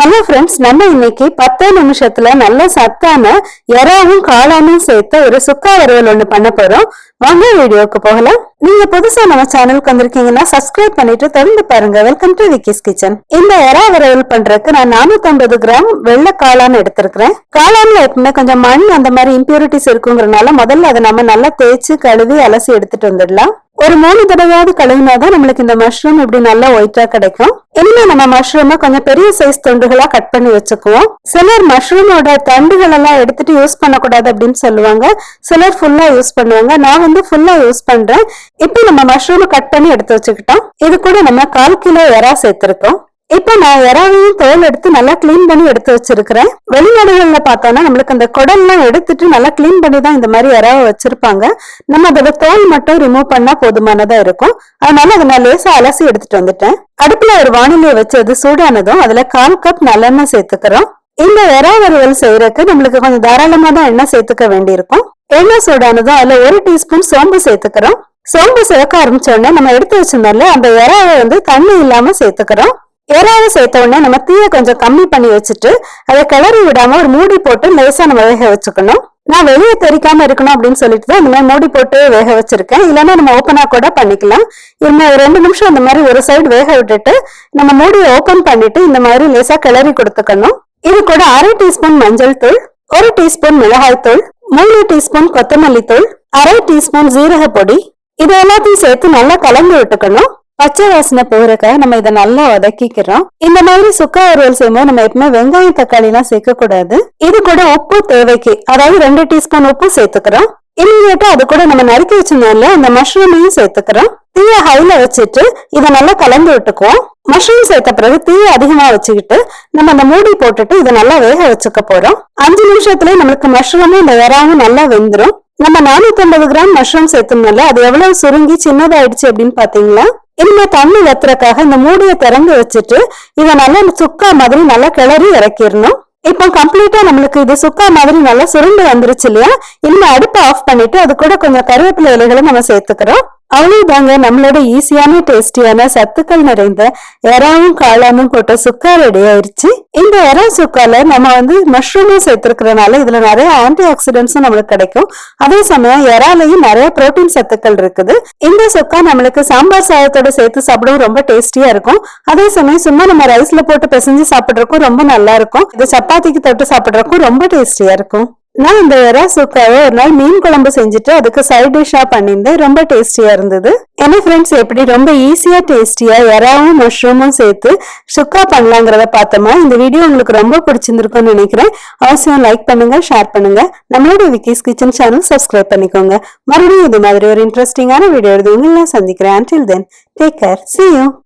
Hello friends நம்ம இன்னைக்கு பத்து நிமிஷத்துல நல்ல சத்தான எறாவும் காளானும் சேர்த்த ஒரு சுக்கா வறுவல் ஒண்ணு பண்ண போறோம். வாங்க வீடியோக்கு போகலாம். நீங்க புதுசா நம்ம சேனலுக்கு வந்திருக்கீங்கன்னா சப்ஸ்கிரைப் பண்ணிட்டு தொடர்ந்து பாருங்க. வெல்கம் டு விக்கிஸ் கிச்சன் இந்த எறா வறுவல் பண்றதுக்கு நான் 450 கிராம் வெள்ளை காளான் எடுத்திருக்கிறேன். காளான்ல எப்பவுமே கொஞ்சம் மண் அந்த மாதிரி இம்பியூரிட்டிஸ் இருக்குங்கிறனால முதல்ல அதை நம்ம நல்லா தேய்ச்சு கழுவி அலசி எடுத்துட்டு வந்துடலாம். ஒரு மூணு தடவையாவது கழுவினாதான் நம்மளுக்கு இந்த மஷ்ரூம் இப்படி நல்லா ஒயிட்டா கிடைக்கும். இனிமே நம்ம மஷ்ரூமை கொஞ்சம் பெரிய சைஸ் துண்டுகளா கட் பண்ணி வச்சுக்குவோம். சிலர் மஷ்ரூமோட தண்டுகள் எல்லாம் எடுத்துட்டு யூஸ் பண்ணக்கூடாது அப்படின்னு சொல்லுவாங்க. சிலர் ஃபுல்லா யூஸ் பண்ணுவாங்க. நான் வந்து ஃபுல்லா யூஸ் பண்றேன். இப்போ நம்ம மஷ்ரூமை கட் பண்ணி எடுத்து வச்சுக்கிட்டோம். இது கூட நம்ம கால் கிலோ எறா சேர்த்திருக்கோம். இப்போ நான் இறாவையும் தோல் எடுத்து நல்லா க்ளீன் பண்ணி எடுத்து வச்சிருக்கிறேன். வெளிநாடுகள்ல பார்த்தோம்னா நம்மளுக்கு அந்த குடல்லாம் எடுத்துட்டு நல்லா க்ளீன் பண்ணி தான் இந்த மாதிரி இறாவை வச்சிருப்பாங்க. நம்ம அதோட தோல் மட்டும் ரிமூவ் பண்ணா போதுமானதா இருக்கும். அதனால அதை நான் லேசா அலசி எடுத்துட்டு வந்துட்டேன். அடுப்புல ஒரு வானிலையை வச்சு அது சூடானதும் அதுல கால் கப் நல்லெண்ணெய் சேர்த்துக்கிறோம். இந்த இறா வறுவல் செய்யறதுக்கு நம்மளுக்கு கொஞ்சம் தாராளமா தான் எண்ணெய் சேர்த்துக்க வேண்டியிருக்கும். எண்ணெய் சூடானதும் அதுல ஒரு டீஸ்பூன் சோம்பு சேர்த்துக்கிறோம். சோம்பு சேர்க்க ஆரம்பிச்ச உடனே நம்ம எடுத்து வச்சிருந்தோம்ல அந்த இறாவை வந்து தண்ணி இல்லாம சேர்த்துக்கிறோம். எறாவை சேர்த்த உடனே நம்ம தீயை கொஞ்சம் கம்மி பண்ணி வச்சுட்டு அதை கிளறி விடாம ஒரு மூடி போட்டு லேசா நம்ம வேக வச்சுக்கணும். நான் வெளியே தெரிக்காம இருக்கணும் அப்படின்னு சொல்லிட்டு தான் இந்த மாதிரி மூடி போட்டு வேக வச்சிருக்கேன். இல்லைன்னா நம்ம ஓப்பனா கூட பண்ணிக்கலாம். இன்னும் ஒரு ரெண்டு நிமிஷம் இந்த மாதிரி ஒரு சைடு வேக விட்டுட்டு நம்ம மூடியை ஓப்பன் பண்ணிட்டு இந்த மாதிரி லேசா கிளறி கொடுத்துக்கணும். இது கூட அரை டீஸ்பூன் மஞ்சள் தூள் ஒரு டீஸ்பூன் மிளகாய் தூள் மூணு டீஸ்பூன் கொத்தமல்லி தூள் அரை டீஸ்பூன் ஜீரக பொடி இது எல்லாத்தையும் சேர்த்து நல்லா கலந்து விட்டுக்கணும். பச்சை வாசனை போறக்க நம்ம இதை நல்லா வதக்கிக்கிறோம். இந்த மாதிரி சுக்கா வறுவல் செய்யும்போது நம்ம எப்பவுமே வெங்காயம் தக்காளி எல்லாம் சேர்க்க கூடாது இது கூட உப்பு தேவைக்கு. அதாவது ரெண்டு டீஸ்பூன் உப்பு சேர்த்துக்கிறோம். இமீடியட்டா அது கூட நம்ம நறுக்கி வச்சிருந்தோம்ல அந்த மஷ்ரூமையும் சேர்த்துக்கிறோம். தீய ஹைல வச்சுட்டு இதை நல்லா கலந்து விட்டுக்குவோம். மஷ்ரூம் சேர்த்த பிறகு தீய அதிகமா வச்சுக்கிட்டு நம்ம அந்த மூடி போட்டுட்டு இதை நல்லா வேக வச்சுக்க போறோம். அஞ்சு நிமிஷத்துலயே நம்மளுக்கு மஷ்ரூமும் இந்த இறாவும் நல்லா வெந்துரும். நம்ம நானூத்தி ஐம்பது கிராம் மஷ்ரூம் சேர்த்தோம்னால அது எவ்வளவு சுருங்கி சின்னதாயிடுச்சு அப்படின்னு பாத்தீங்களா? இனிமே தண்ணி வத்துறதுக்காக இந்த மூடியை திறந்து வச்சுட்டு இதை நல்லா சுக்கா மாதிரி நல்லா கிளறி இறக்கிடணும். இப்போ கம்ப்ளீட்டா நம்மளுக்கு இது சுக்கா மாதிரி நல்லா சுருண்டு வந்துருச்சு இல்லையா? இனிமே அடுப்பை ஆஃப் பண்ணிட்டு அது கூட கொஞ்சம் கருவேப்பிலை இலைகளை நம்ம சேர்த்துக்கிறோம். அவ்வளவுதாங்க நம்மளோட ஈஸியான டேஸ்டியான சத்துக்கள் நிறைந்த எறாவும் காளானும் போட்ட சுக்கா ரெடி ஆயிருச்சு. இந்த எறா சுக்கால நம்ம வந்து மஷ்ரூமும் சேர்த்திருக்கிறனால இதுல நிறைய ஆன்டி ஆக்சிடென்ட்ஸும் நம்மளுக்கு கிடைக்கும். அதே சமயம் எறாலையும் நிறைய புரோட்டீன் சத்துக்கள் இருக்குது. இந்த சுக்கா நம்மளுக்கு சாம்பார் சாதத்தோட சேர்த்து சாப்பிடவும் ரொம்ப டேஸ்டியா இருக்கும். அதே சமயம் சும்மா நம்ம ரைஸ்ல போட்டு பிசைஞ்சு சாப்பிடுறக்கும் ரொம்ப நல்லா இருக்கும். இது சப்பாத்திக்கு தொட்டு சாப்பிடுறக்கும் ரொம்ப டேஸ்டியா இருக்கும். நான் இந்த எறா சுக்காவை ஒரு நாள் மீன் குழம்பு செஞ்சுட்டு அதுக்கு சைட் டிஷ்ஷா பண்ணியிருந்தேன். ரொம்ப டேஸ்டியா இருந்தது. என்ன ஃப்ரெண்ட்ஸ் எப்படி ரொம்ப ஈஸியா டேஸ்டியா எறாவும் மஷ்ரூமும் சேர்த்து சுக்கா பண்ணலாங்கிறத பார்த்தோமா? இந்த வீடியோ உங்களுக்கு ரொம்ப பிடிச்சிருந்துருக்கும்னு நினைக்கிறேன். அவசியம் லைக் பண்ணுங்க ஷேர் பண்ணுங்க. நம்மளோட விக்கிஸ் கிச்சன் சேனல் சப்ஸ்கிரைப் பண்ணிக்கோங்க. மறுபடியும் இது மாதிரி ஒரு இன்ட்ரெஸ்டிங்கான வீடியோ எடுத்து உங்களை சந்திக்கிறேன். Until then take care see you